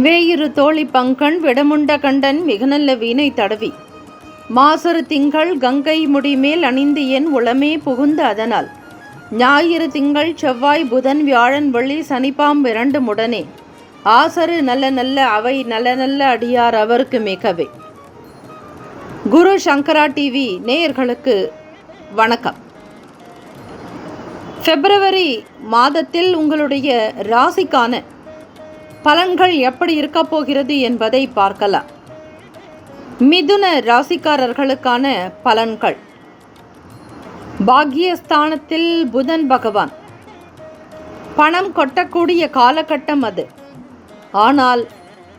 வேயிரு தோழி பங்கண் விடமுண்ட கண்டன் மிகநல்ல வீணை தடவி. மாசரு திங்கள் கங்கை முடிமேல் அணிந்து என் உளமே புகுந்த அதனால். ஞாயிறு திங்கள் செவ்வாய் புதன் வியாழன் வெள்ளி சனிப்பாம் இரண்டு முடனே. ஆசரு நல்ல நல்ல அவை நல்ல நல்ல அடியார் அவருக்கு மிகவே. குரு சங்கரா டிவி நேயர்களுக்கு வணக்கம். பிப்ரவரி மாதத்தில் உங்களுடைய ராசிக்கான பலன்கள் எப்படி இருக்க போகிறது என்பதை பார்க்கலாம். மிதுன ராசிக்காரர்களுக்கான பலன்கள். பாக்யஸ்தானத்தில் புதன் பகவான். பணம் கொட்டக்கூடிய காலகட்டம் அது. ஆனால்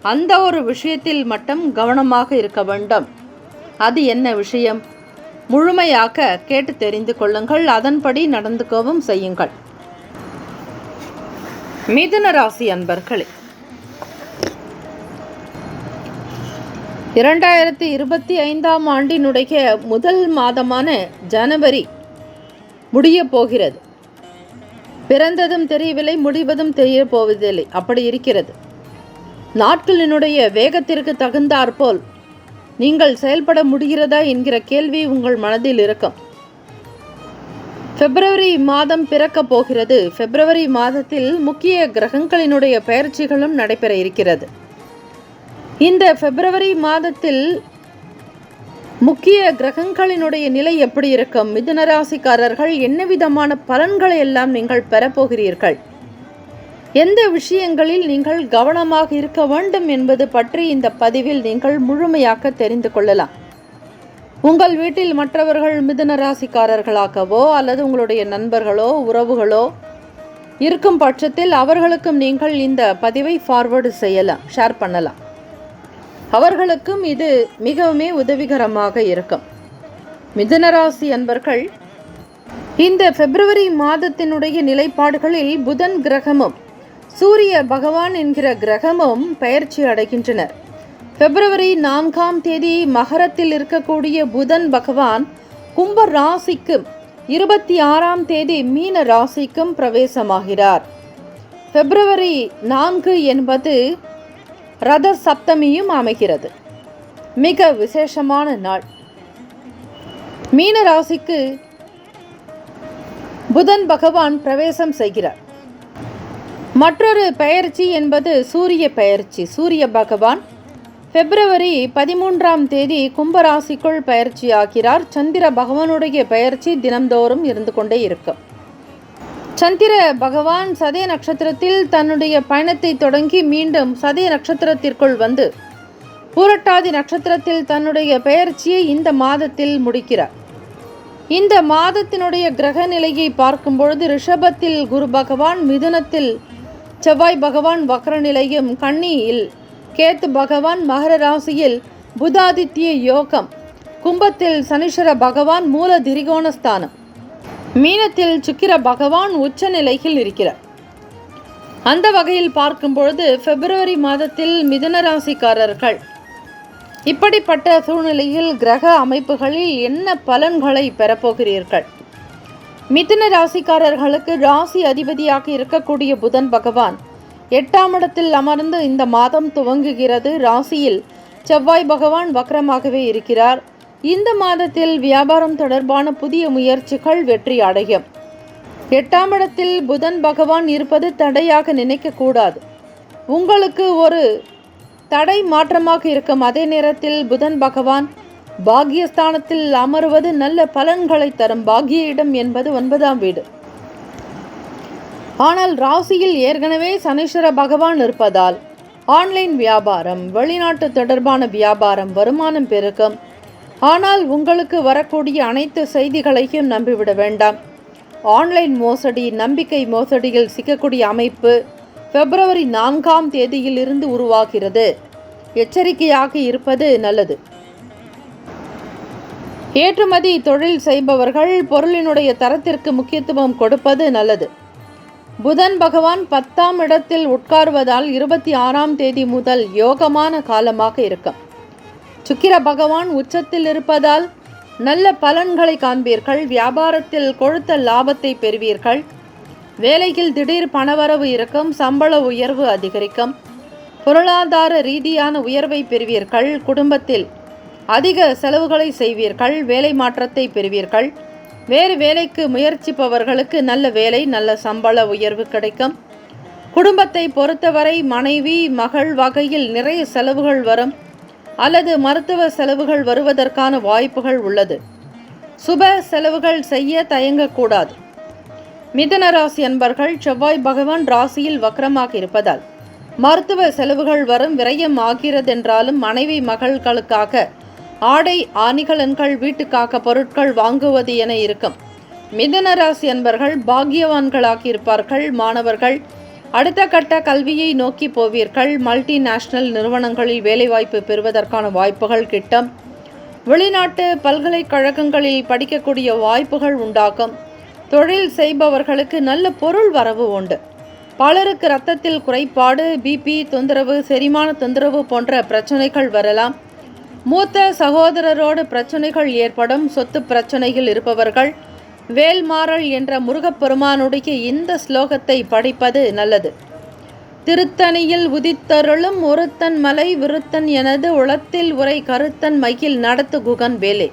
அந்த ஒரு விஷயத்தில் மட்டும் கவனமாக இருக்க வேண்டும். அது என்ன விஷயம்? முழுமையாக கேட்டு தெரிந்து கொள்ளுங்கள். அதன்படி நடந்துக்கவும் செய்யுங்கள். மிதுன ராசி அன்பர்களே இரண்டாயிரத்தி இருபத்தி ஐந்தாம் ஆண்டினுடைய முதல் மாதமான ஜனவரி முடிய போகிறது. பிறந்ததும் தெரியவில்லை முடிவதும் தெரிய போவதில்லை அப்படி இருக்கிறது. நாட்களினுடைய வேகத்திற்கு தகுந்தாற்போல் நீங்கள் செயல்பட முடிகிறதா என்கிற கேள்வி உங்கள் மனதில் இருக்கும். பிப்ரவரி மாதம் பிறக்கப் போகிறது. பிப்ரவரி மாதத்தில் முக்கிய கிரகங்களினுடைய பயிற்சிகளும் நடைபெற இருக்கிறது. இந்த பிப்ரவரி மாதத்தில் முக்கிய கிரகங்களினுடைய நிலை எப்படி இருக்கும்? மிதுன ராசிக்காரர்கள் என்ன விதமான பலன்களை எல்லாம் நீங்கள் பெறப்போகிறீர்கள்? எந்த விஷயங்களில் நீங்கள் கவனமாக இருக்க வேண்டும் என்பது பற்றி இந்த பதிவில் நீங்கள் முழுமையாக தெரிந்து கொள்ளலாம். உங்கள் வீட்டில் மற்றவர்கள் மிதுன ராசிக்காரர்களாகவோ அல்லது உங்களுடைய நண்பர்களோ உறவுகளோ இருக்கும் பட்சத்தில் அவர்களுக்கும் நீங்கள் இந்த பதிவை ஃபார்வர்டு செய்யலாம் ஷேர் பண்ணலாம். அவர்களுக்கும் இது மிகவுமே உதவிகரமாக இருக்கும். மிதுனராசி அன்பர்கள் இந்த பிப்ரவரி மாதத்தினுடைய நிலைப்பாடுகளில் புதன் கிரகமும் சூரிய பகவான் என்கிற கிரகமும் பயிற்சி அடைகின்றனர். பிப்ரவரி நான்காம் தேதி மகரத்தில் இருக்கக்கூடிய புதன் பகவான் கும்ப ராசிக்கும் இருபத்தி ஆறாம் தேதி மீன ராசிக்கும் பிரவேசமாகிறார். பிப்ரவரி நான்கு என்பது ரத சப்தமியும் அமைகிறது. மிக விசேஷமான நாள். மீன ராசிக்கு புதன் பகவான் பிரவேசம் செய்கிறார். மற்றொரு பெயர்ச்சி என்பது சூரிய பெயர்ச்சி. சூரிய பகவான் பிப்ரவரி பதிமூன்றாம் தேதி கும்பராசிக்குள் பயிற்சி ஆகிறார். சந்திர பகவானுடைய பெயர்ச்சி தினந்தோறும் இருந்து கொண்டே இருக்கும். சந்திர பகவான் சதய நட்சத்திரத்தில் தன்னுடைய பயணத்தை தொடங்கி மீண்டும் சதய நட்சத்திரத்திற்குள் வந்து பூரட்டாதி நட்சத்திரத்தில் தன்னுடைய பெயர்ச்சியை இந்த மாதத்தில் முடிக்கிறார். இந்த மாதத்தினுடைய கிரக நிலையை பார்க்கும் பொழுது ரிஷபத்தில் குரு பகவான் மிதுனத்தில் செவ்வாய் பகவான் வக்ர நிலையும் கன்னியில் கேத்து பகவான் மகர ராசியில் புதாதித்ய யோகம் கும்பத்தில் சனீஸ்வர பகவான் மூல திரிகோணஸ்தானம். மீனத்தில் சுக்கிர பகவான் உச்ச நிலையில் இருக்கிறார். அந்த வகையில் பார்க்கும் பொழுது பிப்ரவரி மாதத்தில் மிதுன ராசிக்காரர்கள். இப்படிப்பட்ட சூழ்நிலையில் கிரக அமைப்புகளில் என்ன பலன்களை பெறப்போகிறீர்கள்? மிதுன ராசிக்காரர்களுக்கு ராசி அதிபதியாக இருக்கக்கூடிய புதன் பகவான் எட்டாம் இடத்தில் அமர்ந்து இந்த மாதம் துவங்குகிறது. ராசியில் செவ்வாய் பகவான் வக்ரமாகவே இருக்கிறார். இந்த மாதத்தில் வியாபாரம் தொடர்பான புதிய முயற்சிகள் வெற்றி அடையும் எட்டாம் இடத்தில் புதன் பகவான் இருப்பது தடையாக நினைக்கக்கூடாது. உங்களுக்கு ஒரு தடை மாற்றமாக இருக்கும். அதே நேரத்தில் புதன் பகவான் பாகியஸ்தானத்தில் அமருவது நல்ல பலன்களை தரும். பாகிய இடம் என்பது ஒன்பதாம் வீடு. ஆனால் ராசியில் ஏற்கனவே சனீஸ்வர பகவான் இருப்பதால் ஆன்லைன் வியாபாரம் வெளிநாட்டு தொடர்பான வியாபாரம் வருமானம் பெருக்கம் ஆனால் உங்களுக்கு வரக்கூடிய அனைத்து செய்திகளையும் நம்பிவிட வேண்டாம். ஆன்லைன் மோசடி நம்பிக்கை மோசடியில் சிக்கக்கூடிய அமைப்பு பிப்ரவரி நான்காம் தேதியில் இருந்து உருவாகிறது. எச்சரிக்கையாக இருப்பது நல்லது. ஏற்றுமதி தொழில் செய்பவர்கள் பொருளினுடைய தரத்திற்கு முக்கியத்துவம் கொடுப்பது நல்லது. புதன் பகவான் பத்தாம் இடத்தில் உட்காருவதால் இருபத்தி ஆறாம் தேதி முதல் யோகமான காலமாக இருக்கும். சுக்கிர பகவான் உச்சத்தில் இருப்பதால் நல்ல பலன்களை காண்பீர்கள். வியாபாரத்தில் கொழுத்த லாபத்தை பெறுவீர்கள். வேலையில் திடீர் பணவரவு இருக்கும் சம்பள உயர்வு அதிகரிக்கும். பொருளாதார ரீதியான உயர்வை பெறுவீர்கள். குடும்பத்தில் அதிக செலவுகளை செய்வீர்கள். வேலை மாற்றத்தை பெறுவீர்கள். வேறு வேலைக்கு முயற்சிப்பவர்களுக்கு நல்ல வேலை நல்ல சம்பள உயர்வு கிடைக்கும். குடும்பத்தை பொறுத்தவரை மனைவி மகள் வகையில் நிறைய செலவுகள் வரும். அல்லது மருத்துவ செலவுகள் வருவதற்கான வாய்ப்புகள் உள்ளது. சுப செலவுகள் செய்ய தயங்கக்கூடாது. மிதன ராசி அன்பர்கள் செவ்வாய் பகவான் ராசியில் வக்கரமாக இருப்பதால் மருத்துவ செலவுகள் வரும் விரயம் ஆகிறதென்றாலும் மனைவி மகள்களுக்காக ஆடை ஆணிகலன்கள் வீட்டுக்காக பொருட்கள் வாங்குவது என இருக்கும். மிதன ராசி அன்பர்கள் பாக்கியவான்களாக இருப்பார்கள் மாணவர்கள் அடுத்த கட்ட கல்வியை நோக்கி போவீர்கள். மல்டிநேஷனல் நிறுவனங்களில் வேலைவாய்ப்பு பெறுவதற்கான வாய்ப்புகள் கிட்டம். வெளிநாட்டு பல்கலைக்கழகங்களில் படிக்கக்கூடிய வாய்ப்புகள் உண்டாகும். தொழில் செய்பவர்களுக்கு நல்ல பொருள் வரவு உண்டு. பலருக்கு இரத்தத்தில் குறைபாடு பிபி தொந்தரவு செரிமான தொந்தரவு போன்ற பிரச்சனைகள் வரலாம். மூத்த சகோதரரோடு பிரச்சனைகள் ஏற்படும். சொத்து பிரச்சனையில் இருப்பவர்கள் வேல்மாறல் என்ற முருகப்பெருமானுடைய இந்த ஸ்லோகத்தை படிப்பது நல்லது. திருத்தணியில் உதித்தருளும் ஒருத்தன் மலை விருத்தன் எனது உளத்தில் உரை கருத்தன் மையில் நடத்து குகன் வேலை.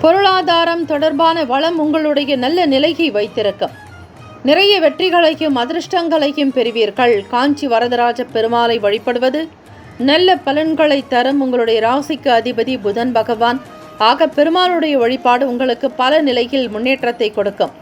பொருளாதாரம் தொடர்பான வளம் உங்களுடைய நல்ல நிலையை வைத்திருக்கும். நிறைய வெற்றிகளையும் அதிர்ஷ்டங்களையும் பெறுவீர்கள். காஞ்சி வரதராஜ பெருமாளை வழிபடுவது நல்ல பலன்களை தரும் உங்களுடைய ராசிக்கு அதிபதி புதன் பகவான். ஆக பெருமாளுடைய வழிபாடு உங்களுக்கு பல நிலையில் முன்னேற்றத்தை கொடுக்கும்.